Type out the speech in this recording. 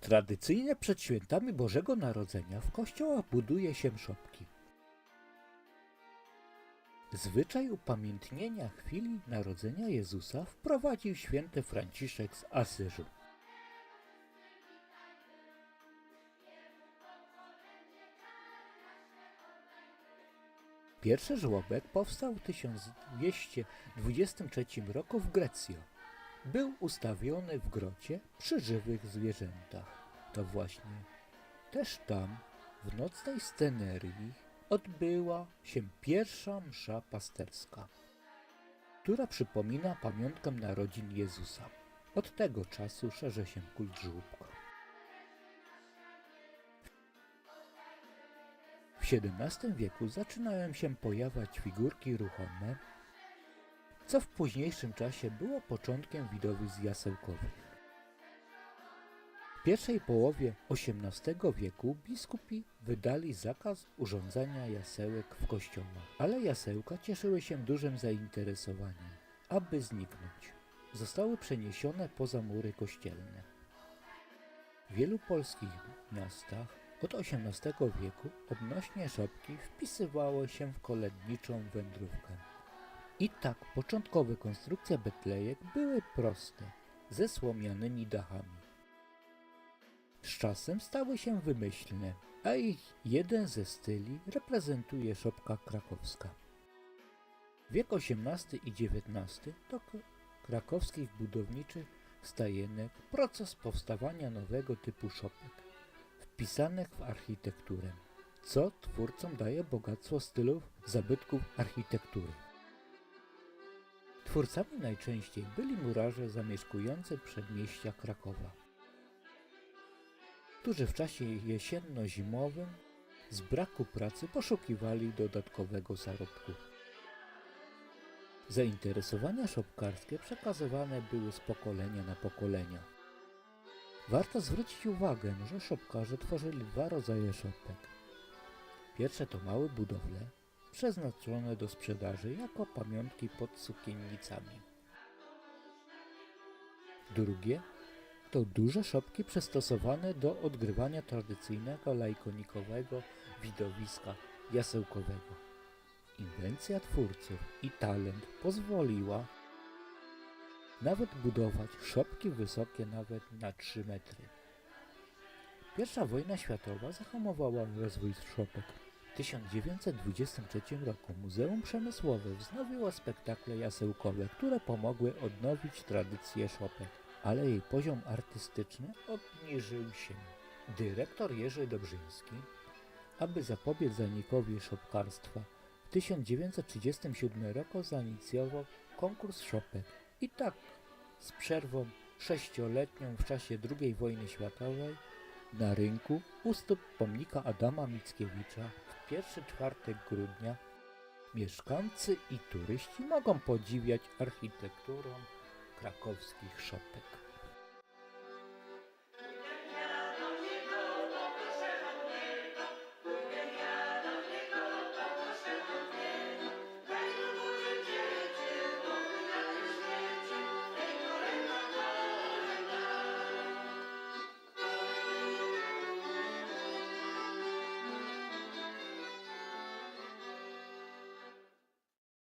Tradycyjnie przed świętami Bożego Narodzenia w kościołach buduje się szopki. Zwyczaj upamiętnienia chwili narodzenia Jezusa wprowadził święty Franciszek z Asyżu. Pierwszy żłobek powstał w 1223 roku w Grecji. Był ustawiony w grocie przy żywych zwierzętach. To właśnie też tam, w nocnej scenerii, odbyła się pierwsza msza pasterska, która przypomina pamiątkę narodzin Jezusa. Od tego czasu szerzy się kult żłóbka. W XVII wieku zaczynają się pojawiać figurki ruchome, co w późniejszym czasie było początkiem widowisk jasełkowych. W pierwszej połowie XVIII wieku biskupi wydali zakaz urządzania jasełek w kościołach, ale jasełka cieszyły się dużym zainteresowaniem. Aby zniknąć, zostały przeniesione poza mury kościelne. W wielu polskich miastach od XVIII wieku odnośnie szopki wpisywało się w kolędniczą wędrówkę. I tak początkowe konstrukcje betlejek były proste, ze słomianymi dachami. Z czasem stały się wymyślne, a ich jeden ze styli reprezentuje szopka krakowska. Wiek XVIII i XIX to krakowskich budowniczych stajenek proces powstawania nowego typu szopek, wpisanych w architekturę, co twórcom daje bogactwo stylów zabytków architektury. Twórcami najczęściej byli murarze zamieszkujący przedmieścia Krakowa, którzy w czasie jesienno-zimowym z braku pracy poszukiwali dodatkowego zarobku. Zainteresowania szopkarskie przekazywane były z pokolenia na pokolenia. Warto zwrócić uwagę, że szopkarze tworzyli dwa rodzaje szopek. Pierwsze to małe budowle, przeznaczone do sprzedaży jako pamiątki pod sukiennicami. Drugie to duże szopki przystosowane do odgrywania tradycyjnego lajkonikowego widowiska jasełkowego. Inwencja twórców i talent pozwoliła nawet budować szopki wysokie nawet na 3 metry. Pierwsza wojna światowa zahamowała rozwój szopek. W 1923 roku Muzeum Przemysłowe wznowiło spektakle jasełkowe, które pomogły odnowić tradycję szopek, ale jej poziom artystyczny obniżył się. Dyrektor Jerzy Dobrzyński, aby zapobiec zanikowi szopkarstwa, w 1937 roku zainicjował konkurs szopek. I tak z przerwą sześcioletnią w czasie II wojny światowej na rynku u stóp pomnika Adama Mickiewicza w pierwszy czwartek grudnia mieszkańcy i turyści mogą podziwiać architekturę krakowskich szopek.